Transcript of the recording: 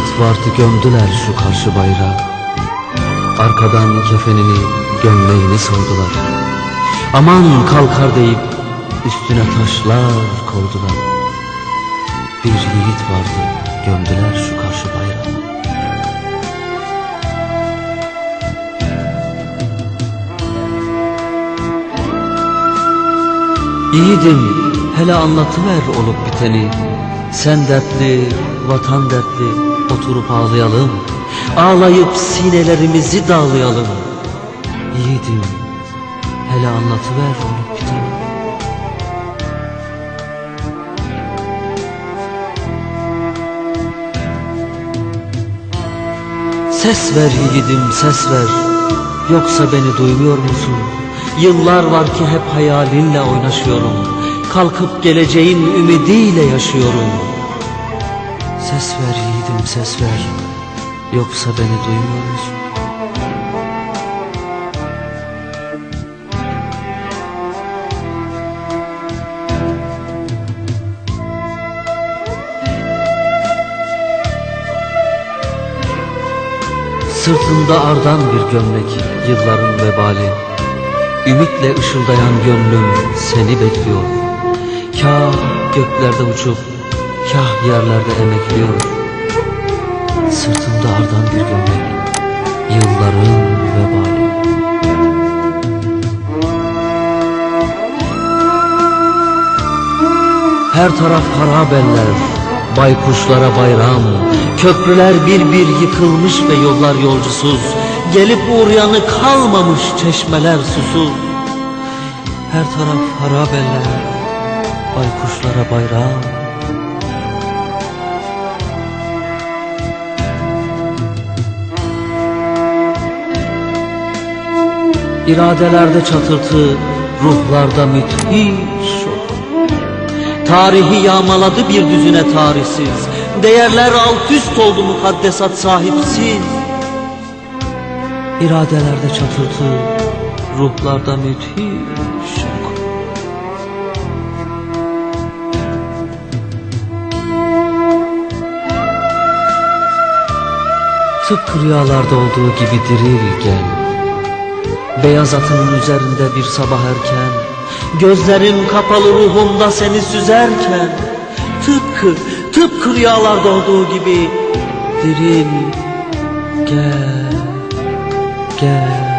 Yiğit vardı gömdüler şu karşı bayrağı. Arkadan kefenini gömleğini sordular Aman kalkar deyip üstüne taşlar koydular. Bir yiğit vardı gömdüler şu karşı bayrağı. Yiğidim hele anlatıver olup biteni. Sen dertli, vatan dertli oturup ağlayalım. Ağlayıp sinelerimizi dağlayalım. Yiğidim hele anlatıver olup biteni Ses ver yiğidim ses ver. Yoksa beni duymuyor musun? Yıllar var ki hep hayalinle oynaşıyorum. Kalkıp geleceğin ümidiyle yaşıyorum Ses ver yiğidim ses ver. Yoksa beni duymuyor musun? Sırtında ardan bir gömlek yılların vebali. Ümitle ışıldayan gönlüm seni bekliyor. Kah göklerde uçup kah yerlerde emekliyor Sırtında ardan bir gömlek. Yılların vebali. Her taraf harabeller, baykuşlara bayram. Köprüler bir bir yıkılmış ve yollar yolcusuz. Gelip uğrayanı kalmamış çeşmeler susuz. Her taraf harabeller, baykuşlara bayram İradelerde çatırtı, ruhlarda müthiş şok. Tarihi yağmaladı bir düzine tarihsiz. Değerler alt üst oldu mukaddesat sahipsiz. İradelerde çatırtı, ruhlarda müthiş şok. Tıpkı rüyalarda olduğu gibi diril gel Beyaz atının üzerinde bir sabah erken Gözlerim kapalı ruhumda seni süzerken Tıpkı, tıpkı rüyalarda olduğu gibi Diril, gel, gel